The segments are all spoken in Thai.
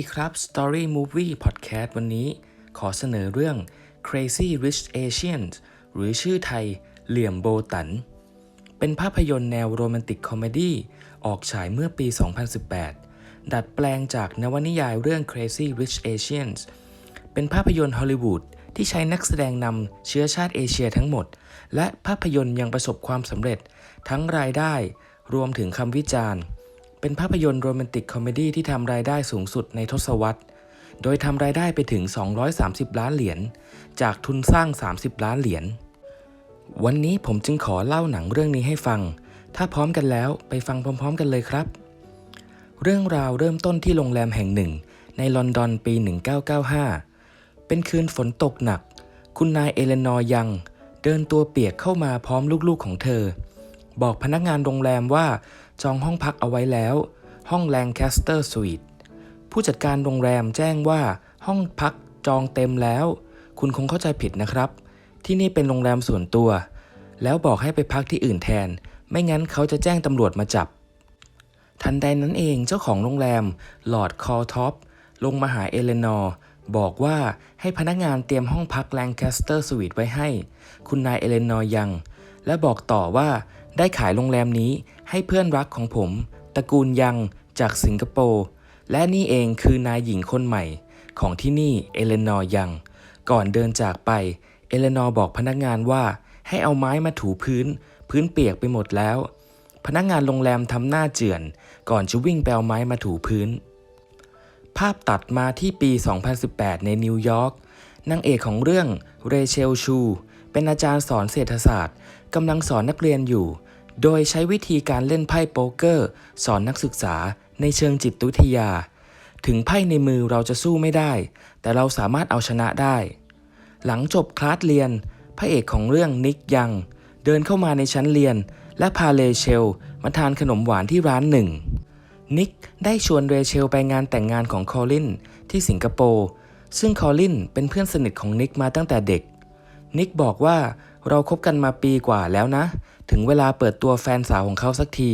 ดีครับ Story Movie Podcast วันนี้ขอเสนอเรื่อง Crazy Rich Asians หรือชื่อไทย เหลี่ยมโบตัน เป็นภาพยนตร์แนวโรแมนติกคอมเมดี้ออกฉายเมื่อปี 2018 ดัดแปลงจากนวนิยายเรื่อง Crazy Rich Asians เป็นภาพยนตร์ฮอลลีวูดที่ใช้นักแสดงนำเชื้อชาติเอเชียทั้งหมด และภาพยนตร์ยังประสบความสำเร็จทั้งรายได้ รวมถึงคำวิจารณ์ เป็นภาพยนตร์โรแมนติกคอมเมดี้ที่ทำรายได้สูงสุดในทศวรรษ โดยทำรายได้ไปถึง 230 ล้านเหรียญ จากทุนสร้าง 30 ล้านเหรียญ วันนี้ผมจึงขอเล่าหนังเรื่องนี้ให้ฟัง ถ้าพร้อมกันแล้วไปฟังพร้อม ๆ กันเลยครับ เรื่องราวเริ่มต้นที่โรงแรมแห่งหนึ่ง ในลอนดอนปี 1995 เป็นคืนฝนตกหนัก คุณนายเอเลนอร์ยัง เดินตัวเปียกเข้ามาพร้อมลูกๆของเธอ บอกพนักงานโรงแรมว่า จองห้องพักเอาไว้แล้ว ห้องแลงแคสเตอร์สวีทผู้จัดการโรงแรมแจ้งว่าห้องพักจองเต็มแล้ว คุณคงเข้าใจผิดนะครับ ที่นี่เป็นโรงแรมส่วนตัว แล้วบอกให้ไปพักที่อื่นแทน ไม่งั้นเขาจะแจ้งตำรวจมาจับ ทันใดนั้นเองเจ้าของโรงแรมหลอร์ดคอท็อปลงมาหาเอเลนอร์บอกว่าให้พนักงานเตรียมห้องพักแลงแคสเตอร์สวีทไว้ให้ คุณนายเอเลนอร์ยัง และบอกต่อว่า ได้ขายโรงแรมนี้ให้เพื่อนรักของผม ตระกูลยังจากสิงคโปร์ และนี่เองคือนายหญิงคนใหม่ ของที่นี่เอเลนอร์ยัง ก่อนเดินจากไป เอเลนอร์บอกพนักงานว่าให้เอาไม้มาถูพื้น พื้นเปียกไปหมดแล้ว พนักงานโรงแรมทำหน้าเจือน ก่อนจะวิ่งไปเอาไม้มาถูพื้น ภาพตัดมาที่ปี 2018 ในนิวยอร์กนางเอกของเรื่องเรเชลชู เป็นอาจารย์สอนเศรษฐศาสตร์กำลังสอนนักเรียนอยู่ โดยใช้วิธีการเล่นไพ่โป๊กเกอร์ สอนนักศึกษาในเชิงจิตวิทยา ถึงไพ่ในมือเราจะสู้ไม่ได้ แต่เราสามารถเอาชนะได้ หลังจบคลาสเรียน พระเอกของเรื่องนิกยัง เดินเข้ามาในชั้นเรียน และพาเรเชลมาทานขนมหวานที่ร้านหนึ่ง นิกได้ชวนเรเชลไปงานแต่งงานของคอลินที่สิงคโปร์ซึ่งคอลินเป็นเพื่อนสนิทของนิกมาตั้งแต่เด็ก นิกบอกว่าเราคบกันมาปีกว่าแล้วนะ ถึงเวลาเปิดตัวแฟนสาวของเขาสักที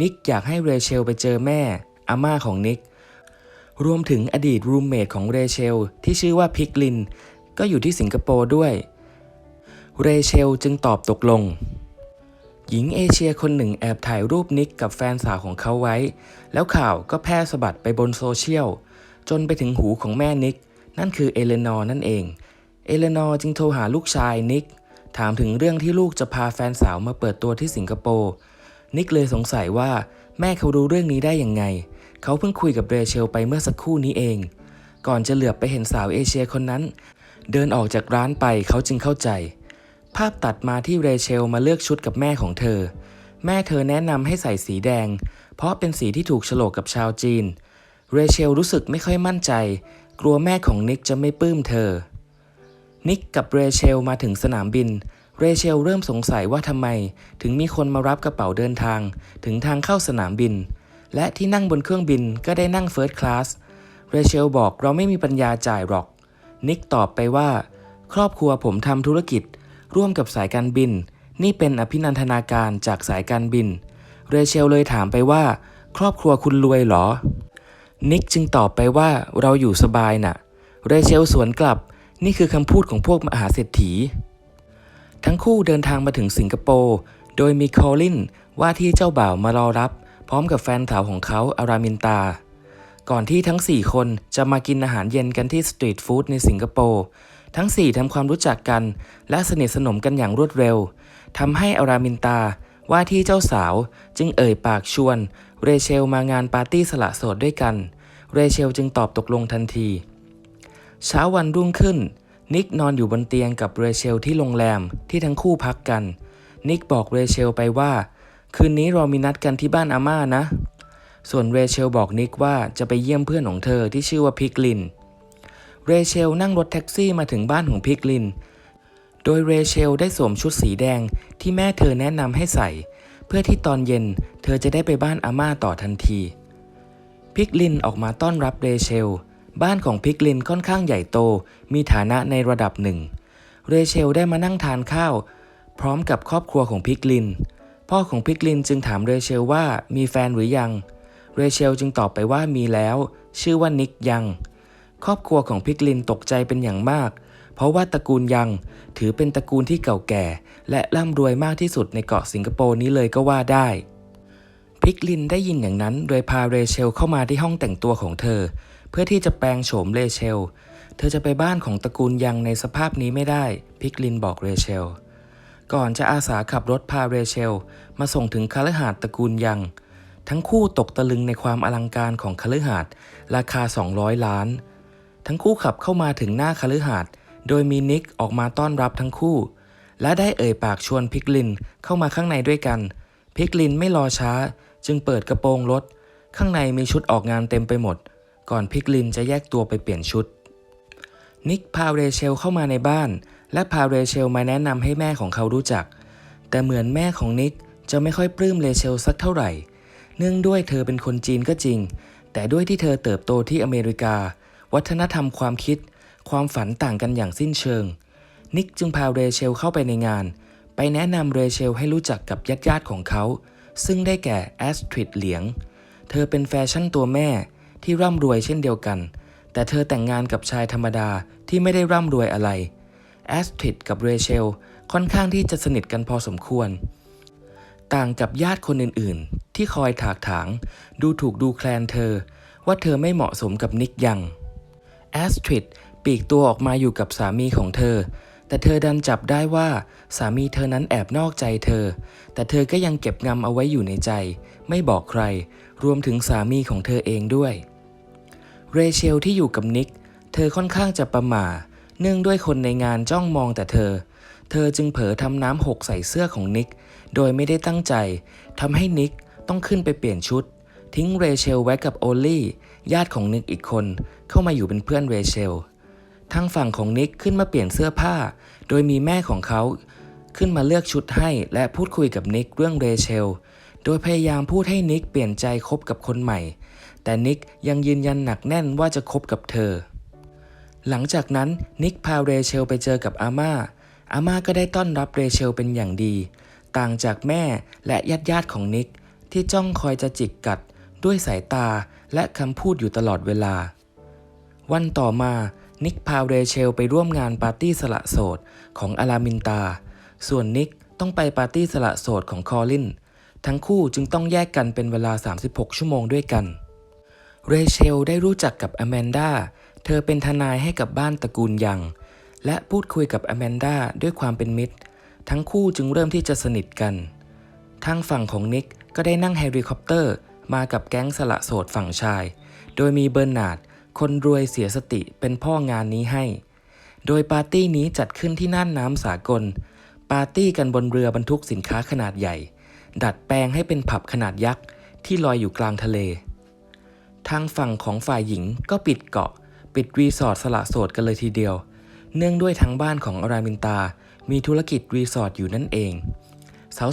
นิกอยากให้เรเชลไปเจอแม่ อาม่าของนิก รวมถึงอดีตรูมเมทของเรเชลที่ชื่อว่าพิกลิน ก็อยู่ที่สิงคโปร์ด้วย เรเชลจึงตอบตกลง หญิงเอเชียคนหนึ่งแอบถ่ายรูปนิกกับแฟนสาวของเขาไว้ แล้วข่าวก็แพร่สะบัดไปบนโซเชียล จนไปถึงหูของแม่นิก นั่นคือเอเลนอร์นั่นเอง เอเลนอร์จึงโทรหาลูกชายนิก ถามถึงเรื่องที่ลูกจะพาแฟนสาวมาเปิดตัวที่สิงคโปร์นิกเลยสงสัยว่าแม่เขารู้เรื่องนี้ได้ยังไง เขาเพิ่งคุยกับเรเชลไปเมื่อสักครู่นี้เอง ก่อนจะเหลือบไปเห็นสาวเอเชียคนนั้น เดินออกจากร้านไปเขาจึงเข้าใจ ภาพตัดมาที่เรเชลมาเลือกชุดกับแม่ของเธอ แม่เธอแนะนำให้ใส่สีแดง เพราะเป็นสีที่ถูกโฉลกกับชาวจีน เรเชลรู้สึกไม่ค่อยมั่นใจ กลัวแม่ของนิกจะไม่ปลื้มเธอ นิกกับเรเชลมาถึงสนามบิน เรเชลเริ่มสงสัยว่าทำไม ถึงมีคนมารับกระเป๋าเดินทาง ถึงทางเข้าสนามบิน และที่นั่งบนเครื่องบินก็ได้นั่งเฟิร์สคลาส เรเชลบอกเราไม่มีปัญญาจ่ายหรอก นิกตอบไปว่า ครอบครัวผมทำธุรกิจ ร่วมกับสายการบิน นี่เป็นอภินันทนาการจากสายการบิน เรเชลเลยถามไปว่า ครอบครัวคุณรวยหรอ นิกจึงตอบไปว่าเราอยู่สบายน่ะ เรเชลสวนกลับ นี่คือคำพูดของพวกมหาเศรษฐี ทั้งคู่เดินทางมาถึงสิงคโปร์โดยมีคอลินว่าที่เจ้าบ่าวมารอรับ พร้อมกับแฟนสาวของเขาอารามินตา ก่อนที่ทั้ง 4 คนจะมากินอาหารเย็นกันที่สตรีทฟู้ดในสิงคโปร์ทั้ง 4ทำความรู้จักกัน และสนิทสนมกันอย่างรวดเร็วทำให้อารามินตาว่าที่เจ้าสาวจึงเอ่ยปากชวน เรเชลมางานปาร์ตี้สละโสดด้วยกัน เรเชลจึงตอบตกลงทันที เช้าวันรุ่งขึ้น นิกนอนอยู่บนเตียงกับเรเชลที่โรงแรมที่ทั้งคู่พักกัน นิกบอกเรเชลไปว่า คืนนี้เรามีนัดกันที่บ้านอาม่านะ ส่วนเรเชลบอกนิกว่าจะไปเยี่ยมเพื่อนของเธอที่ชื่อว่าพิกลิน เรเชลนั่งรถแท็กซี่มาถึงบ้านของพิกลิน โดยเรเชลได้สวมชุดสีแดงที่แม่เธอแนะนำให้ใส่ เพื่อที่ตอนเย็นเธอจะได้ไปบ้านอาม่าต่อทันที พิกลินออกมาต้อนรับเรเชล บ้านของพิกลินค่อนข้างใหญ่โต มีฐานะในระดับหนึ่ง เรเชลได้มานั่งทานข้าว พร้อมกับครอบครัวของพิกลิน พ่อของพิกลินจึงถามเรเชลว่ามีแฟนหรือยัง เรเชลจึงตอบไปว่ามีแล้ว ชื่อว่านิกยัง ครอบครัวของพิกลินตกใจเป็นอย่างมาก เพราะว่าตระกูลยังถือเป็นตระกูลที่เก่าแก่ และร่ำรวยมากที่สุดในเกาะสิงคโปร์นี้เลยก็ว่าได้พิกลินได้ยินอย่างนั้นโดยพาเรเชลเข้ามาที่ห้องแต่งตัวของเธอ พื่อที่จะแปลงโฉมเรเชล เธอจะไปบ้านของตระกูลยังในสภาพนี้ไม่ได้ พิกลินบอกเรเชล ก่อนจะอาสาขับรถพาเรเชล มาส่งถึงคฤหาสน์ตระกูลยัง ทั้งคู่ตกตะลึงในความอลังการของคฤหาสน์ราคา 200 ล้าน ทั้งคู่ขับเข้ามาถึงหน้าคฤหาสน์โดยมีนิกออกมาต้อนรับทั้งคู่ และได้เอ่ยปากชวนพิกลินเข้ามาข้างในด้วยกัน พิกลินไม่รอช้า จึงเปิดกระโปรงรถ ข้างในมีชุดออกงานเต็มไปหมด ก่อนพิกลินจะแยกตัวไปเปลี่ยนชุด นิกพาเรเชลเข้ามาในบ้าน และพาเรเชลมาแนะนำให้แม่ของเขารู้จัก แต่เหมือนแม่ของนิกจะไม่ค่อยปลื้มเรเชลสักเท่าไหร่ เนื่องด้วยเธอเป็นคนจีนก็จริง แต่ด้วยที่เธอเติบโตที่อเมริกา วัฒนธรรมความคิด ความฝันต่างกันอย่างสิ้นเชิง นิกจึงพาเรเชลเข้าไปในงาน ไปแนะนำเรเชลให้รู้จักกับญาติญาติๆของเขา ซึ่งได้แก่แอสทริดเหลียง เธอเป็นแฟชั่นตัวแม่ ที่ร่ำรวยเช่นเดียวกัน แต่เธอแต่งงานกับชายธรรมดาที่ไม่ได้ร่ำรวยอะไรแอสทริดกับเรเชลค่อนข้างที่จะสนิทกันพอสมควร ต่างกับญาติคนอื่นๆ ที่คอยถากถาง ดูถูกดูแคลนเธอ ว่าเธอไม่เหมาะสมกับนิกยังแอสทริดปีกตัวออกมาอยู่กับสามีของเธอ แต่เธอดันจับได้ว่าสามีเธอนั้นแอบนอกใจเธอ แต่เธอก็ยังเก็บงำเอาไว้อยู่ในใจ ไม่บอกใคร รวมถึงสามีของเธอเองด้วย เรเชลที่อยู่กับนิก เธอค่อนข้างจะประหม่า เนื่องด้วยคนในงานจ้องมองแต่เธอ เธอจึงเผลอทำน้ำหกใส่เสื้อของนิก โดยไม่ได้ตั้งใจทำให้นิกต้องขึ้นไปเปลี่ยนชุด ทิ้งเรเชลไว้กับโอลลี่ ญาติของนิกอีกคนเข้ามาอยู่เป็นเพื่อนเรเชลทางฝั่งของนิกขึ้นมาเปลี่ยนเสื้อผ้า โดยมีแม่ของเขาขึ้นมาเลือกชุดให้และพูดคุยกับนิกเรื่องเรเชล โดยพยายามพูดให้นิกเปลี่ยนใจคบกับคนใหม่ แต่นิกยังยืนยันหนักแน่นว่าจะคบกับเธอ หลังจากนั้นนิกพาเรเชลไปเจอกับอาม่า อาม่าก็ได้ต้อนรับเรเชลเป็นอย่างดี ต่างจากแม่และญาติญาติของนิกที่จ้องคอยจะจิกกัดด้วยสายตาและคำพูดอยู่ตลอดเวลา วันต่อมานิกพาเรเชลไปร่วมงานปาร์ตี้สละโสดของอารามินตา ส่วนนิกต้องไปปาร์ตี้สละโสดของคอลิน ทั้งคู่จึงต้องแยกกันเป็นเวลา 36 ชั่วโมงด้วยกัน เรเชลได้รู้จักกับอแมนดา เธอเป็นทนายให้กับบ้านตระกูลยังและพูดคุยกับอแมนดาด้วยความเป็นมิตร ทั้งคู่จึงเริ่มที่จะสนิทกัน ทางฝั่งของนิกก็ได้นั่งเฮลิคอปเตอร์ มากับแก๊งสละโสดฝั่งชาย โดยมีเบอร์นาร์ด คนรวยเสียสติเป็นพ่องานนี้ให้ โดยปาร์ตี้นี้จัดขึ้นที่น่านน้ำสากล ปาร์ตี้กันบนเรือบรรทุกสินค้าขนาดใหญ่ ดัดแปลงให้เป็นผับขนาดยักษ์ที่ลอยอยู่กลางทะเล ทางฝั่งของฝ่ายหญิงก็ปิดเกาะ ปิดรีสอร์ทสละโสดกันเลยทีเดียว เนื่องด้วยทั้งบ้านของอารามินตา มีธุรกิจรีสอร์ทอยู่นั่นเอง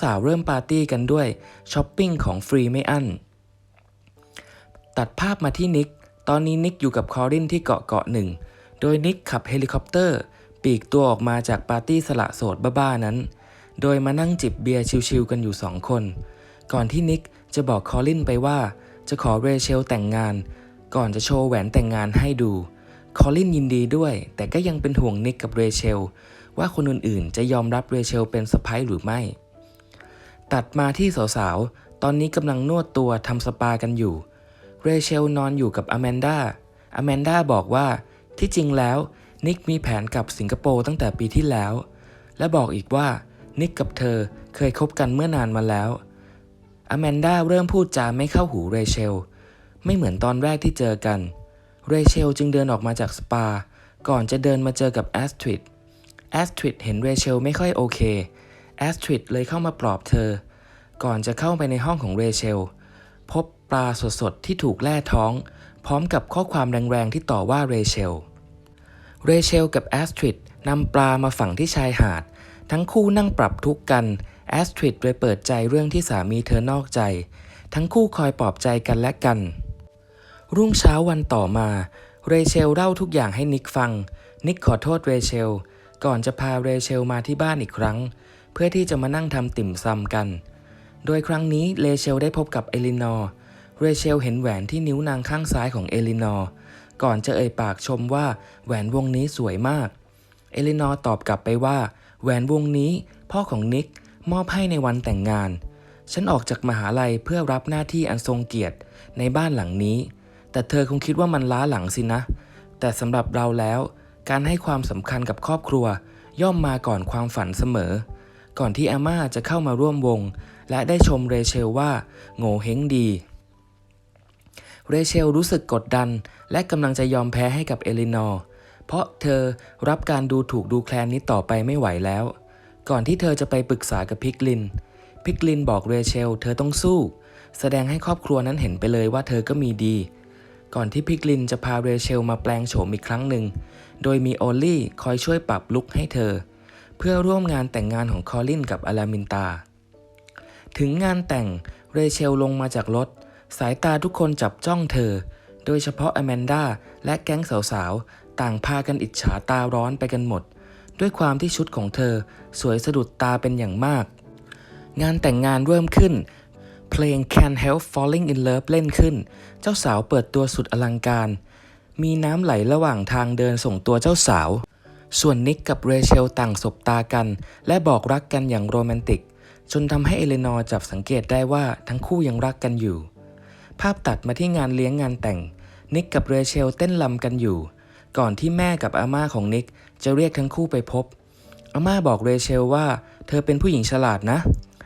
สาวๆเริ่มปาร์ตี้กันด้วยช้อปปิ้งของฟรีไม่อั้น ตัดภาพมาที่นิก ตอนนี้นิกอยู่กับคอรินที่เกาะเกาะหนึ่ง โดยนิกขับเฮลิคอปเตอร์ ปีกตัวออกมาจากปาร์ตี้สละโสดบ้าๆนั้น โดยมานั่งจิบเบียร์ชิวๆกันอยู่สองคน ก่อนที่นิกจะบอกคอลินไปว่า จะขอเรเชลแต่งงาน ก่อนจะโชว์แหวนแต่งงานให้ดู คอลินยินดีด้วย แต่ก็ยังเป็นห่วงนิกกับเรเชล ว่าคนอื่นๆ จะยอมรับเรเชลเป็นสะพ้ายหรือไม่ ตัดมาที่สาวๆ ตอนนี้กำลังนวดตัวทำสปากันอยู่ เรเชลนอนอยู่กับอแมนดาอแมนดาบอกว่าที่จริงแล้วนิกมีแผนกลับสิงคโปร์ตั้งแต่ปีที่แล้ว และบอกอีกว่า นิกกับเธอเคยคบกันเมื่อนานมาแล้วอแมนดาเริ่มพูดจาไม่เข้าหูเรเชล ไม่เหมือนตอนแรกที่เจอกัน เรเชลจึงเดินออกมาจากสปา ก่อนจะเดินมาเจอกับแอสทริดแอสทริดเห็นเรเชลไม่ค่อยโอเคแอสทริดเลยเข้ามาปลอบเธอ ก่อนจะเข้าไปในห้องของเรเชล พบปลาสดๆที่ถูกแล่ท้อง พร้อมกับข้อความแรงๆที่ต่อว่าเรเชล เรเชลกับแอสทริดนำปลามาฝังที่ชายหาด ทั้งคู่นั่งปรับทุกข์กันแอสทริดเลยเปิดใจเรื่องที่สามีเธอนอกใจ ทั้งคู่คอยปลอบใจกันและกัน รุ่งเช้าวันต่อมา เรเชลเล่าทุกอย่างให้นิกฟัง นิกขอโทษเรเชล ก่อนจะพาเรเชลมาที่บ้านอีกครั้ง เพื่อที่จะมานั่งทำติ่มซำกัน โดยครั้งนี้เรเชลได้พบกับเอลินอร์เรเชลเห็นแหวนที่นิ้วนางข้างซ้ายของเอลินอร์ก่อนจะเอ่ยปากชมว่าแหวนวงนี้สวยมาก เอลินอร์ตอบกลับไปว่า แหวนวงนี้พ่อของนิกมอบให้ในวันแต่งงาน ฉันออกจากมหาลัยเพื่อรับหน้าที่อันทรงเกียรติในบ้านหลังนี้ แต่เธอคงคิดว่ามันล้าหลังสินะ แต่สำหรับเราแล้ว การให้ความสำคัญกับครอบครัว ย่อมมาก่อนความฝันเสมอ ก่อนที่อาม่าจะเข้ามาร่วมวง และได้ชมเรเชลว่าโง่เฮงดี เรเชลรู้สึกกดดัน และกำลังจะยอมแพ้ให้กับเอลินอร์ เพราะเธอรับการดูถูกดูแคลนนี้ต่อไปไม่ไหวแล้ว ก่อนที่เธอจะไปปรึกษากับพิกลิน พิกลินบอกเรเชล เธอต้องสู้ แสดงให้ครอบครัวนั้นเห็นไปเลยว่าเธอก็มีดี ก่อนที่พิกลินจะพาเรเชลมาแปลงโฉมอีกครั้งหนึ่ง โดยมีโอลลี่คอยช่วยปรับลุคให้เธอ เพื่อร่วมงานแต่งงานของคอลินกับอลามินตา ถึงงานแต่งเรเชลลงมาจากรถ สายตาทุกคนจับจ้องเธอ โดยเฉพาะอแมนดาและแก๊งสาวๆ ต่างพากันอิจฉาตาร้อนไปกันหมด ด้วยความที่ชุดของเธอสวยสะดุดตาเป็นอย่างมาก งานแต่งงานเริ่มขึ้น เพลง Can't Help Falling in Love เล่นขึ้น เจ้าสาวเปิดตัวสุดอลังการ มีน้ำไหลระหว่างทางเดินส่งตัวเจ้าสาว ส่วนนิกกับเรเชลต่างสบตากัน และบอกรักกันอย่างโรแมนติก จนทำให้เอเลนอร์จับสังเกตได้ว่าทั้งคู่ยังรักกันอยู่ภาพตัดมาที่งานเลี้ยงงานแต่ง นิกกับเรเชลเต้นลำกันอยู่ ก่อนที่แม่กับอาม่าของนิกจะเรียกทั้งคู่ไปพบ อาม่าบอกเรเชลว่า เธอเป็นผู้หญิงฉลาดนะ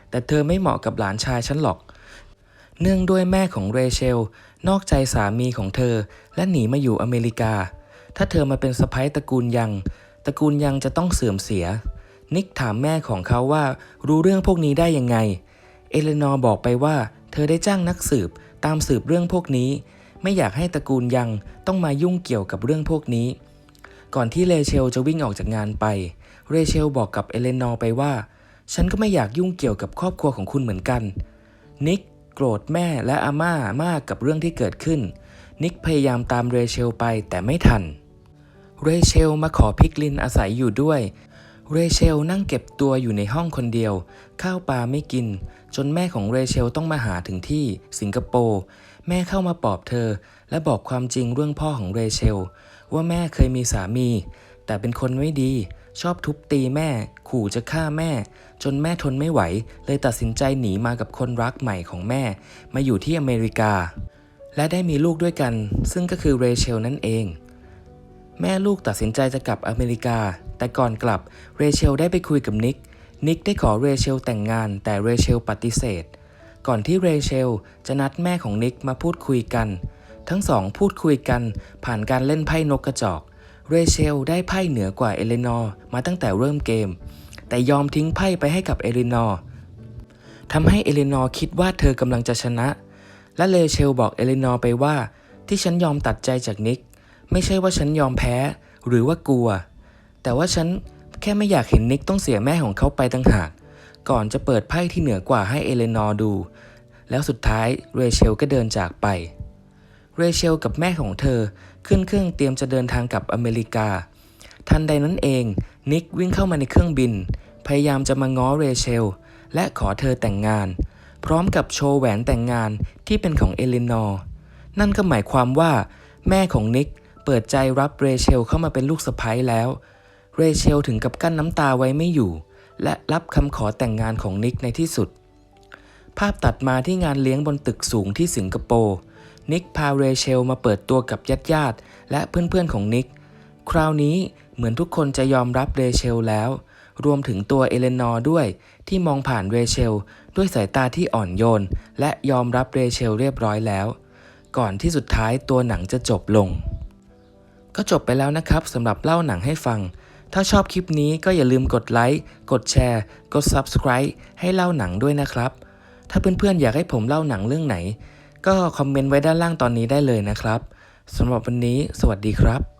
แต่เธอไม่เหมาะกับหลานชายฉันหรอก เนื่องด้วยแม่ของเรเชล นอกใจสามีของเธอ และหนีมาอยู่อเมริกา ถ้าเธอมาเป็นสะใภ้ตระกูลยัง ตระกูลยังจะต้องเสื่อมเสีย นิกถามแม่ของเขาว่ารู้เรื่องพวกนี้ได้ยังไง เอเลนอร์บอกไปว่า เธอได้จ้างนักสืบตามสืบเรื่องพวกนี้ ไม่อยากให้ตระกูลยังต้องมายุ่งเกี่ยวกับเรื่องพวกนี้ ก่อนที่เรเชลจะวิ่งออกจากงานไป เรเชลบอกกับเอเลนอร์ไปว่า ฉันก็ไม่อยากยุ่งเกี่ยวกับครอบครัวของคุณเหมือนกัน นิกโกรธแม่และอาม่ามากกับเรื่องที่เกิดขึ้น นิกพยายามตามเรเชลไปแต่ไม่ทัน เรเชลมาขอพิกลินอาศัยอยู่ด้วย เรเชลนั่งเก็บตัวอยู่ในห้องคนเดียว ข้าวปลาไม่กิน จนแม่ของเรเชลต้องมาหาถึงที่สิงคโปร์แม่เข้ามาปลอบเธอ และบอกความจริงเรื่องพ่อของเรเชล ว่าแม่เคยมีสามี แต่เป็นคนไม่ดี ชอบทุบตีแม่ ขู่จะฆ่าแม่ จนแม่ทนไม่ไหว เลยตัดสินใจหนีมากับคนรักใหม่ของแม่ มาอยู่ที่อเมริกา และได้มีลูกด้วยกัน ซึ่งก็คือเรเชลนั่นเอง แม่ลูกตัดสินใจจะกลับอเมริกา แต่ก่อนกลับเรเชลได้ไปคุยกับนิก นิกได้ขอเรเชลแต่งงานแต่เรเชลปฏิเสธ ก่อนที่เรเชลจะนัดแม่ของนิกมาพูดคุยกัน ทั้งสองพูดคุยกันผ่านการเล่นไพ่นกกระจอก เรเชลได้ไพ่เหนือกว่าเอเลนอร์มาตั้งแต่เริ่มเกม แต่ยอมทิ้งไพ่ไปให้กับเอเลนอร์ทำให้เอเลนอร์คิดว่าเธอกำลังจะชนะ และเรเชลบอกเอเลนอร์ไปว่า ที่ฉันยอมตัดใจจากนิก ไม่ใช่ว่าฉันยอมแพ้ หรือว่ากลัว แต่ว่าฉันแค่ไม่อยากเห็นนิกต้องเสียแม่ของเขาไปต่างหาก ก่อนจะเปิดไพ่ที่เหนือกว่าให้เอเลนอร์ดู แล้วสุดท้ายเรเชลก็เดินจากไป เรเชลกับแม่ของเธอขึ้นเครื่องเตรียมจะเดินทางกลับอเมริกา ทันใดนั้นเอง นิกวิ่งเข้ามาในเครื่องบิน พยายามจะมาง้อเรเชล และขอเธอแต่งงาน พร้อมกับโชว์แหวนแต่งงานที่เป็นของเอเลนอร์ นั่นก็หมายความว่า แม่ของนิกเปิดใจรับเรเชลเข้ามาเป็นลูกสะใภ้แล้ว เรเชลถึงกับกั้นน้ำตาไว้ไม่อยู่ และรับคำขอแต่งงานของนิกในที่สุด ภาพตัดมาที่งานเลี้ยงบนตึกสูงที่สิงคโปร์ นิกพาเรเชลมาเปิดตัวกับญาติญาติและเพื่อนๆของนิก คราวนี้เหมือนทุกคนจะยอมรับเรเชลแล้ว รวมถึงตัวเอเลนอร์ด้วยที่มองผ่านเรเชล ด้วยสายตาที่อ่อนโยน และยอมรับเรเชลเรียบร้อยแล้ว ก่อนที่สุดท้ายตัวหนังจะจบลง ก็จบไปแล้วนะครับสำหรับเล่าหนังให้ฟัง ถ้าชอบคลิปนี้ก็อย่าลืมกดไลค์ กดแชร์ กด Subscribe ให้เล่าหนังด้วยนะครับ ถ้าเพื่อนๆอยากให้ผมเล่าหนังเรื่องไหน ก็คอมเมนต์ไว้ด้านล่างตอนนี้ได้เลยนะครับสำหรับวันนี้ สวัสดีครับ